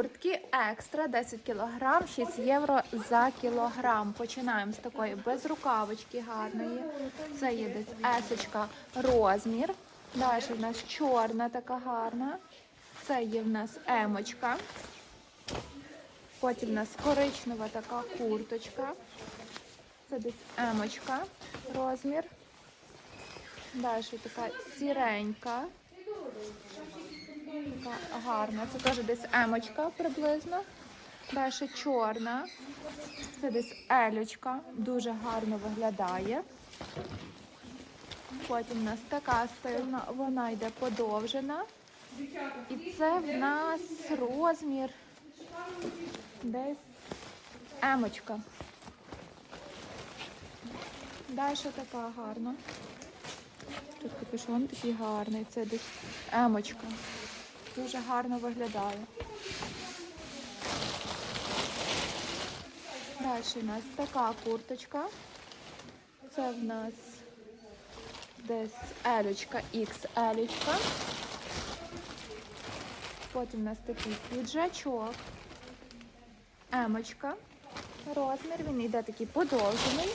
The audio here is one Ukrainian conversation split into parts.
Куртки екстра 10 кг, 6 євро за кілограм. Починаємо з такої безрукавочки гарної. Це є десь есочка розмір. Далі в нас чорна така гарна. Це є в нас емочка. Потім в нас коричнева така курточка. Це десь емочка розмір. Далі така сіренька. Гарна. Це теж десь емочка приблизно. Далі чорна. Це десь елючка. Дуже гарно виглядає. Потім у нас така стильна, вона йде подовжена. І це в нас розмір десь емочка. Далі така гарна. Тут капюшон такий гарний. Це десь емочка. Дуже гарно виглядає. Далі у нас така курточка. Це в нас десь елючка, XL. Потім у нас такий піджачок. Емочка. Розмір, він йде такий подовжений.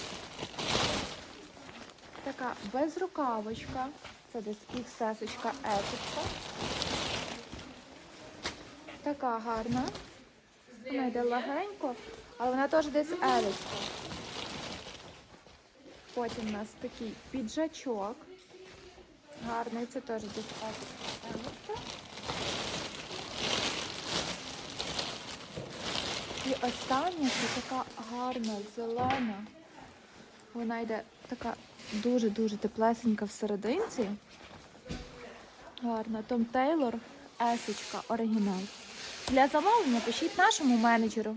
Така безрукавочка. Це десь XS-очка, есочка. Така гарна. Вона йде легенько, але вона теж десь елечка. Потім у нас такий піджачок. Гарний, це теж десь елечка. І остання це така гарна, зелена. Вона йде така дуже-дуже теплесенька всерединці. Гарна. Том Тейлор, есочка, оригінал. Для замовлення пишіть нашому менеджеру.